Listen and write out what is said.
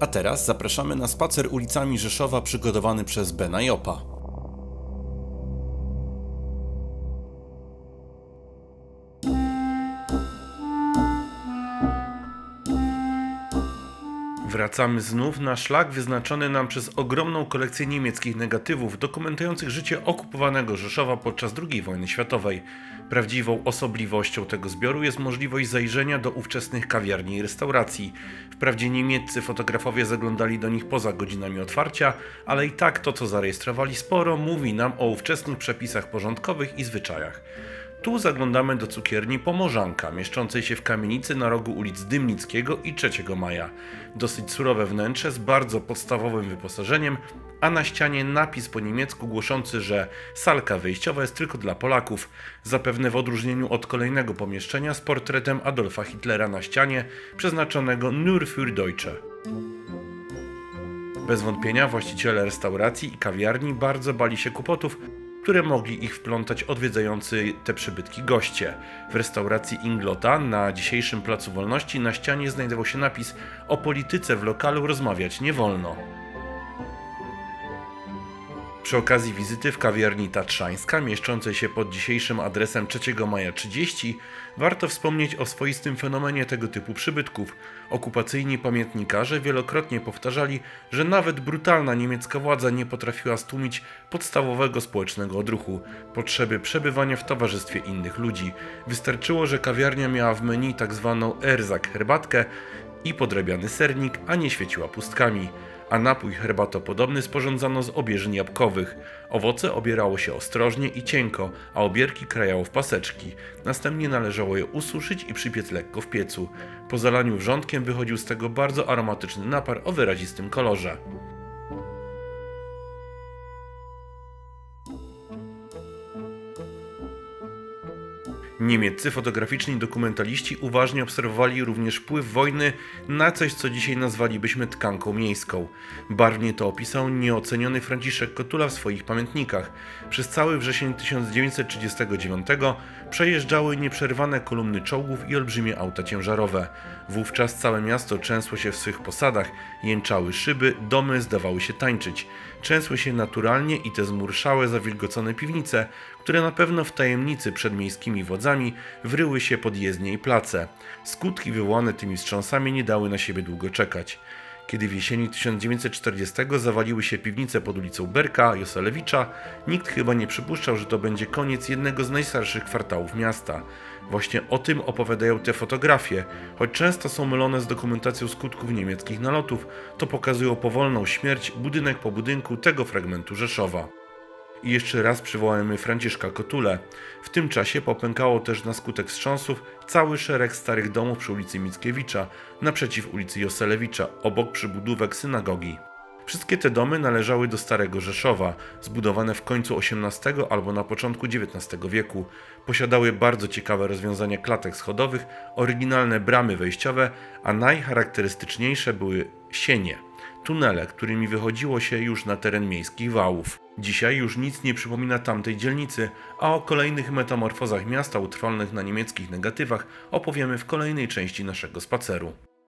A teraz zapraszamy na spacer ulicami Rzeszowa przygotowany przez Bena Jopa. Wracamy znów na szlak wyznaczony nam przez ogromną kolekcję niemieckich negatywów dokumentujących życie okupowanego Rzeszowa podczas II wojny światowej. Prawdziwą osobliwością tego zbioru jest możliwość zajrzenia do ówczesnych kawiarni i restauracji. Wprawdzie niemieccy fotografowie zaglądali do nich poza godzinami otwarcia, ale i tak to, co zarejestrowali, sporo mówi nam o ówczesnych przepisach porządkowych i zwyczajach. Tu zaglądamy do cukierni Pomorzanka, mieszczącej się w kamienicy na rogu ulic Dymnickiego i 3 Maja. Dosyć surowe wnętrze z bardzo podstawowym wyposażeniem, a na ścianie napis po niemiecku głoszący, że salka wyjściowa jest tylko dla Polaków, zapewne w odróżnieniu od kolejnego pomieszczenia z portretem Adolfa Hitlera na ścianie, przeznaczonego nur für Deutsche. Bez wątpienia właściciele restauracji i kawiarni bardzo bali się kłopotów, które mogli ich wplątać odwiedzający te przybytki goście. W restauracji Inglota na dzisiejszym Placu Wolności na ścianie znajdował się napis o polityce w lokalu rozmawiać nie wolno. Przy okazji wizyty w kawiarni Tatrzańska, mieszczącej się pod dzisiejszym adresem 3 Maja 30, warto wspomnieć o swoistym fenomenie tego typu przybytków. Okupacyjni pamiętnikarze wielokrotnie powtarzali, że nawet brutalna niemiecka władza nie potrafiła stłumić podstawowego społecznego odruchu potrzeby przebywania w towarzystwie innych ludzi. Wystarczyło, że kawiarnia miała w menu tak zwaną erzak herbatkę i podrabiany sernik, a nie świeciła pustkami a napój herbatopodobny sporządzano z obieżyn jabłkowych. Owoce obierało się ostrożnie i cienko, a obierki krajało w paseczki. Następnie należało je ususzyć i przypiec lekko w piecu. Po zalaniu wrzątkiem wychodził z tego bardzo aromatyczny napar o wyrazistym kolorze. Niemieccy fotograficzni dokumentaliści uważnie obserwowali również wpływ wojny na coś, co dzisiaj nazwalibyśmy tkanką miejską. Barwnie to opisał nieoceniony Franciszek Kotula w swoich pamiętnikach. Przez cały wrzesień 1939 przejeżdżały nieprzerwane kolumny czołgów i olbrzymie auta ciężarowe. Wówczas całe miasto trzęsło się w swych posadach, jęczały szyby, domy zdawały się tańczyć. Trzęsły się naturalnie i te zmurszałe, zawilgocone piwnice, które na pewno w tajemnicy przed miejskimi wryły się pod jezdnie i place. Skutki wywołane tymi wstrząsami nie dały na siebie długo czekać. Kiedy w jesieni 1940 zawaliły się piwnice pod ulicą Berka, Joselewicza, nikt chyba nie przypuszczał, że to będzie koniec jednego z najstarszych kwartałów miasta. Właśnie o tym opowiadają te fotografie, choć często są mylone z dokumentacją skutków niemieckich nalotów, to pokazują powolną śmierć budynek po budynku tego fragmentu Rzeszowa. I jeszcze raz przywołajmy Franciszka Kotule. W tym czasie popękało też na skutek wstrząsów cały szereg starych domów przy ulicy Mickiewicza, naprzeciw ulicy Joselewicza, obok przybudówek synagogi. Wszystkie te domy należały do Starego Rzeszowa, zbudowane w końcu XVIII albo na początku XIX wieku. Posiadały bardzo ciekawe rozwiązania klatek schodowych, oryginalne bramy wejściowe, a najcharakterystyczniejsze były sienie, tunele, którymi wychodziło się już na teren miejskich wałów. Dzisiaj już nic nie przypomina tamtej dzielnicy, a o kolejnych metamorfozach miasta utrwalonych na niemieckich negatywach opowiemy w kolejnej części naszego spaceru.